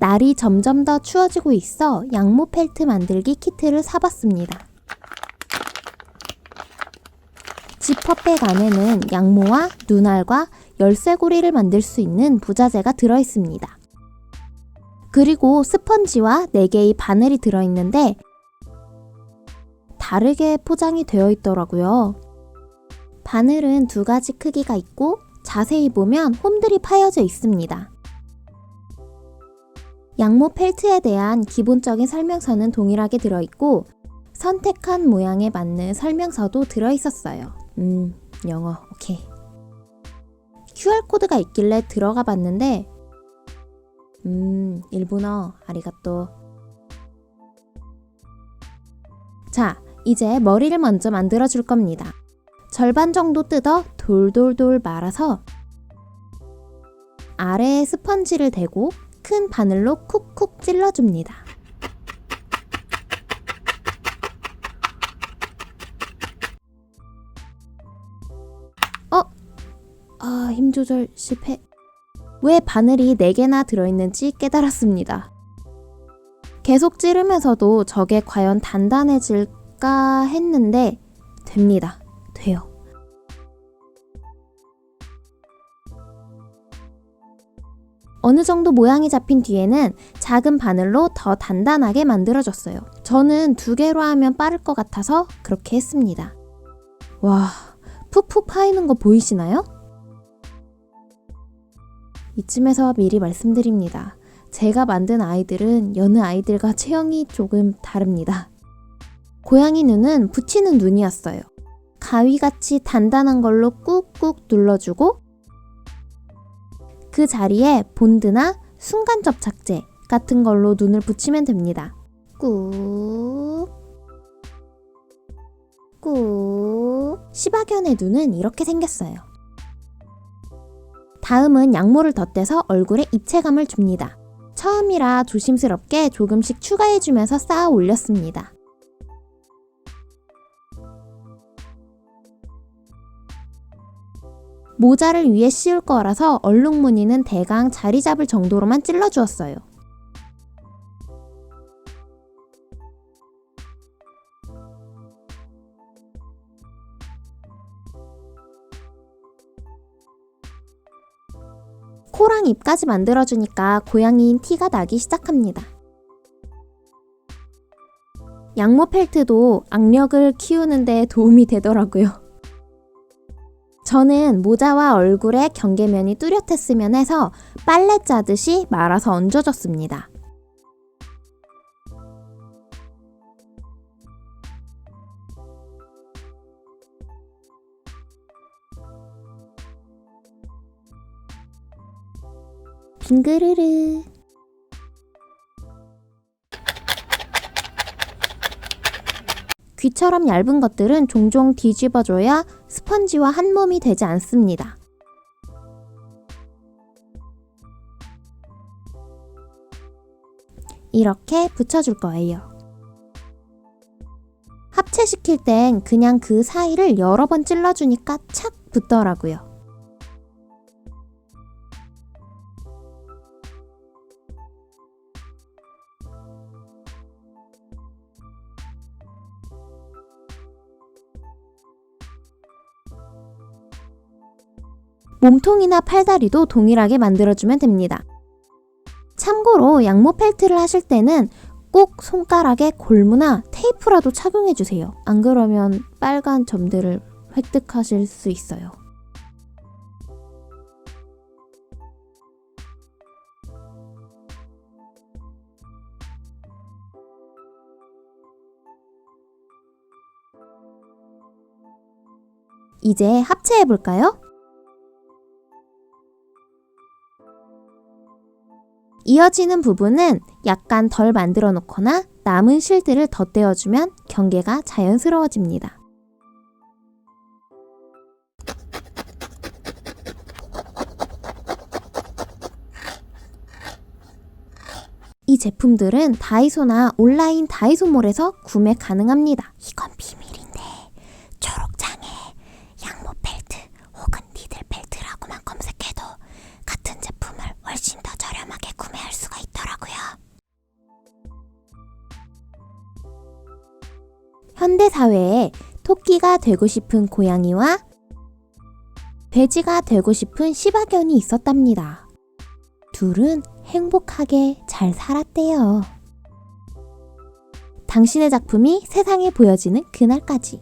날이 점점 더 추워지고 있어 양모 펠트 만들기 키트를 사봤습니다. 지퍼백 안에는 양모와 눈알과 열쇠고리를 만들 수 있는 부자재가 들어있습니다. 그리고 스펀지와 4개의 바늘이 들어있는데 다르게 포장이 되어 있더라고요. 바늘은 두 가지 크기가 있고 자세히 보면 홈들이 파여져 있습니다. 양모 펠트에 대한 기본적인 설명서는 동일하게 들어있고 선택한 모양에 맞는 설명서도 들어있었어요. 음, 영어, 오케이. QR코드가 있길래 들어가 봤는데, 음, 일본어, 아리가또. 자, 이제 머리를 먼저 만들어 줄 겁니다. 절반 정도 뜯어 돌돌돌 말아서 아래에 스펀지를 대고 큰 바늘로 쿡쿡 찔러줍니다. 어? 아, 힘 조절 실패. 왜 바늘이 4개나 들어있는지 깨달았습니다. 계속 찌르면서도 저게 과연 단단해질까 했는데 됩니다. 돼요. 어느 정도 모양이 잡힌 뒤에는 작은 바늘로 더 단단하게 만들어줬어요. 저는 두 개로 하면 빠를 것 같아서 그렇게 했습니다. 와, 푹푹 파이는 거 보이시나요? 이쯤에서 미리 말씀드립니다. 제가 만든 아이들은 여느 아이들과 체형이 조금 다릅니다. 고양이 눈은 붙이는 눈이었어요. 가위같이 단단한 걸로 꾹꾹 눌러주고 그 자리에 본드나 순간 접착제 같은 걸로 눈을 붙이면 됩니다. 꾹. 꾹. 시바견의 눈은 이렇게 생겼어요. 다음은 양모를 덧대서 얼굴에 입체감을 줍니다. 처음이라 조심스럽게 조금씩 추가해주면서 쌓아 올렸습니다. 모자를 위에 씌울 거라서 얼룩무늬는 대강 자리 잡을 정도로만 찔러주었어요. 코랑 입까지 만들어주니까 고양이인 티가 나기 시작합니다. 양모 펠트도 악력을 키우는데 도움이 되더라고요. 저는 모자와 얼굴에 경계면이 뚜렷했으면 해서 빨래 짜듯이 말아서 얹어줬습니다. 빙그르르 귀처럼 얇은 것들은 종종 뒤집어줘야 스펀지와 한 몸이 되지 않습니다. 이렇게 붙여줄 거예요. 합체시킬 땐 그냥 그 사이를 여러 번 찔러주니까 착 붙더라고요. 몸통이나 팔다리도 동일하게 만들어주면 됩니다. 참고로 양모 펠트를 하실 때는 꼭 손가락에 골무나 테이프라도 착용해주세요. 안 그러면 빨간 점들을 획득하실 수 있어요. 이제 합체해볼까요? 이어지는 부분은 약간 덜 만들어 놓거나 남은 실들을 덧대어주면 경계가 자연스러워집니다. 이 제품들은 다이소나 온라인 다이소몰에서 구매 가능합니다. 이건 비밀 현대 사회에 토끼가 되고 싶은 고양이와 돼지가 되고 싶은 시바견이 있었답니다. 둘은 행복하게 잘 살았대요. 당신의 작품이 세상에 보여지는 그날까지.